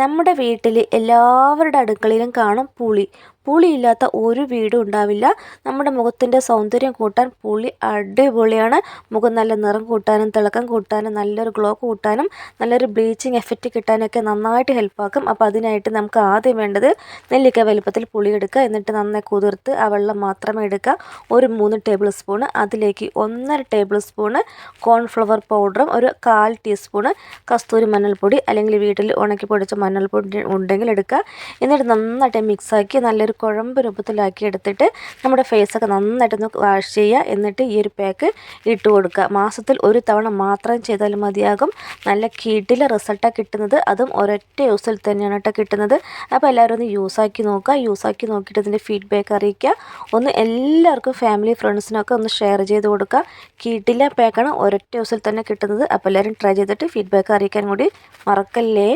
നമ്മുടെ വീട്ടിൽ എല്ലാവരുടെ അടുക്കളയിലും കാണും പുളി. പുളിയില്ലാത്ത ഒരു വീടും ഉണ്ടാവില്ല. നമ്മുടെ മുഖത്തിന്റെ സൗന്ദര്യം കൂട്ടാൻ പുളി അടിപൊളിയാണ്. മുഖം നല്ല നിറം കൂട്ടാനും തിളക്കം കൂട്ടാനും നല്ലൊരു ഗ്ലോ കൂട്ടാനും നല്ലൊരു ബ്ലീച്ചിങ് എഫക്റ്റ് കിട്ടാനൊക്കെ നന്നായിട്ട് ഹെൽപ്പാക്കും അപ്പോൾ അതിനായിട്ട് നമുക്ക് ആദ്യം വേണ്ടത് നെല്ലിക്ക വലുപ്പത്തിൽ പുളി എടുക്കുക. എന്നിട്ട് നന്നായി കുതിർത്ത് ആ വെള്ളം മാത്രമേ എടുക്കുക. ഒരു മൂന്ന് ടേബിൾ സ്പൂണ് അതിലേക്ക് ഒന്നര ടേബിൾ സ്പൂണ് കോൺഫ്ലവർ പൗഡറും ഒരു കാൽ ടീസ്പൂണ് കസ്തൂരി മഞ്ഞൾപ്പൊടി അല്ലെങ്കിൽ വീട്ടിൽ ഉണക്കി പൊടിച്ച മഞ്ഞൾപ്പൊടി ഉണ്ടെങ്കിൽ എടുക്കുക. എന്നിട്ട് നന്നായിട്ട് മിക്സാക്കി നല്ലൊരു കുഴമ്പ് രൂപത്തിലാക്കി എടുത്തിട്ട് നമ്മുടെ ഫേസൊക്കെ നന്നായിട്ടൊന്ന് വാഷ് ചെയ്യുക. എന്നിട്ട് ഈ ഒരു പാക്ക് ഇട്ട് കൊടുക്കുക. മാസത്തിൽ ഒരു തവണ മാത്രം ചെയ്താൽ മതിയാകും. നല്ല കിടില റിസൾട്ടാണ് കിട്ടുന്നത്. അതും ഒരൊറ്റ യൂസിൽ തന്നെയാണ് കേട്ടോ കിട്ടുന്നത്. അപ്പോൾ എല്ലാവരും ഒന്ന് യൂസാക്കി നോക്കുക. യൂസാക്കി നോക്കിയിട്ട് ഇതിന്റെ ഫീഡ്ബാക്ക് അറിയിക്കുക. ഒന്ന് എല്ലാവർക്കും ഫാമിലി ഫ്രണ്ട്സിനൊക്കെ ഒന്ന് ഷെയർ ചെയ്ത് കൊടുക്കുക. കിടില പാക്കാണ് ഒരൊറ്റ യൂസിൽ തന്നെ കിട്ടുന്നത്. അപ്പോൾ എല്ലാവരും ട്രൈ ചെയ്തിട്ട് ഫീഡ്ബാക്ക് അറിയിക്കാൻ കൂടി മറക്കല്ലേ?